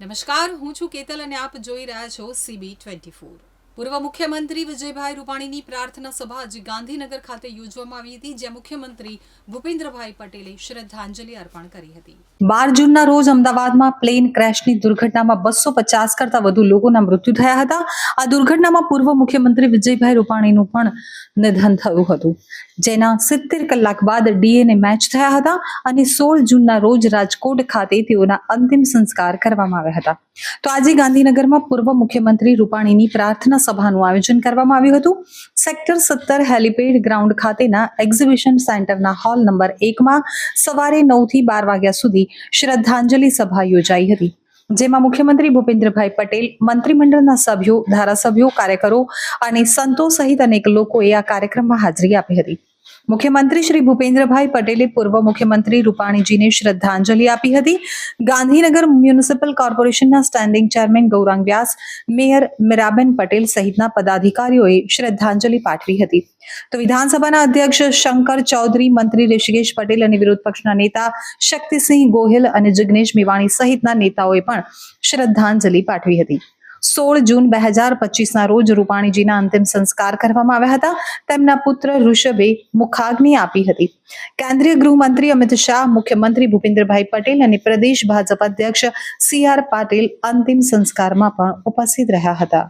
નમસ્કાર હું છું કેતલ અને આપ જોઈ રહ્યા છો સીબી ટ્વેન્ટી ફોર પૂર્વ મુખ્યમંત્રી વિજયભાઈ રૂપાણીની પ્રાર્થના સભા આજે ગાંધીનગર ખાતે યોજવામાં આવી હતી, જ્યાં મુખ્યમંત્રી ભૂપેન્દ્રભાઈ પટેલે શ્રદ્ધાંજલિ અર્પણ કરી હતી. બાર જૂનના રોજ અમદાવાદમાં પ્લેન ક્રેશની દુર્ઘટનામાં બસો પચાસ કરતા વધુ લોકોના મૃત્યુ થયા હતા. આ દુર્ઘટનામાં પૂર્વ મુખ્યમંત્રી વિજયભાઈ રૂપાણીનું પણ નિધન થયું હતું. જેના સિત્તેર કલાક બાદ ડીએનએ મેચ થયા હતા અને સોળ જૂનના રોજ રાજકોટ ખાતે તેઓના અંતિમ સંસ્કાર કરવામાં આવ્યા હતા. તો આજે ગાંધીનગરમાં પૂર્વ મુખ્યમંત્રી રૂપાણીની પ્રાર્થના સભાનું આયોજન કરવામાં આવ્યું હતું. સેક્ટર સત્તર હેલિપેડ ગ્રાઉન્ડ ખાતેના એક્ઝિબિશન સેન્ટરના હોલ નંબર એકમાં સવારે નવથી બાર વાગ્યા સુધી શ્રદ્ધાંજલિ સભા યોજાઈ હતી. જેમાં મુખ્યમંત્રી ભૂપેન્દ્રભાઈ પટેલ, મંત્રીમંડળના સભ્યો, ધારાસભ્યો, કાર્યકરો અને સંતો સહિત અનેક લોકોએ આ કાર્યક્રમમાં હાજરી આપી હતી. મુખ્યમંત્રી શ્રી ભૂપેન્દ્રભાઈ પટેલે પૂર્વ મુખ્યમંત્રી રૂપાણીજીને શ્રદ્ધાંજલિ આપી હતી. ગાંધીનગર મ્યુનિસિપલ કોર્પોરેશનના standing chairman Gaurang Vyas, mayor Meeraben Patel સહિતના પદાધિકારીઓએ શ્રદ્ધાંજલિ પાઠવી હતી. તો વિધાનસભાના અધ્યક્ષ શંકર ચૌધરી, મંત્રી ઋષિકેશ પટેલ અને વિરોધ પક્ષના નેતા શક્તિસિંહ ગોહિલ અને જિગ્નેશ મેવાણી સહિતના નેતાઓએ પણ શ્રદ્ધાંજલિ પાઠવી હતી. સોળ જૂન બે હજાર પચીસના રોજ રૂપાણીજીના અંતિમ સંસ્કાર કરવામાં આવ્યા હતા. તેમના પુત્ર ઋષભે મુખાગ્નિ આપી હતી. કેન્દ્રીય ગૃહમંત્રી અમિત શાહ, મુખ્યમંત્રી ભૂપેન્દ્રભાઈ પટેલ અને પ્રદેશ ભાજપ અધ્યક્ષ સી આર પાટીલ અંતિમ સંસ્કારમાં પણ ઉપસ્થિત રહ્યા હતા.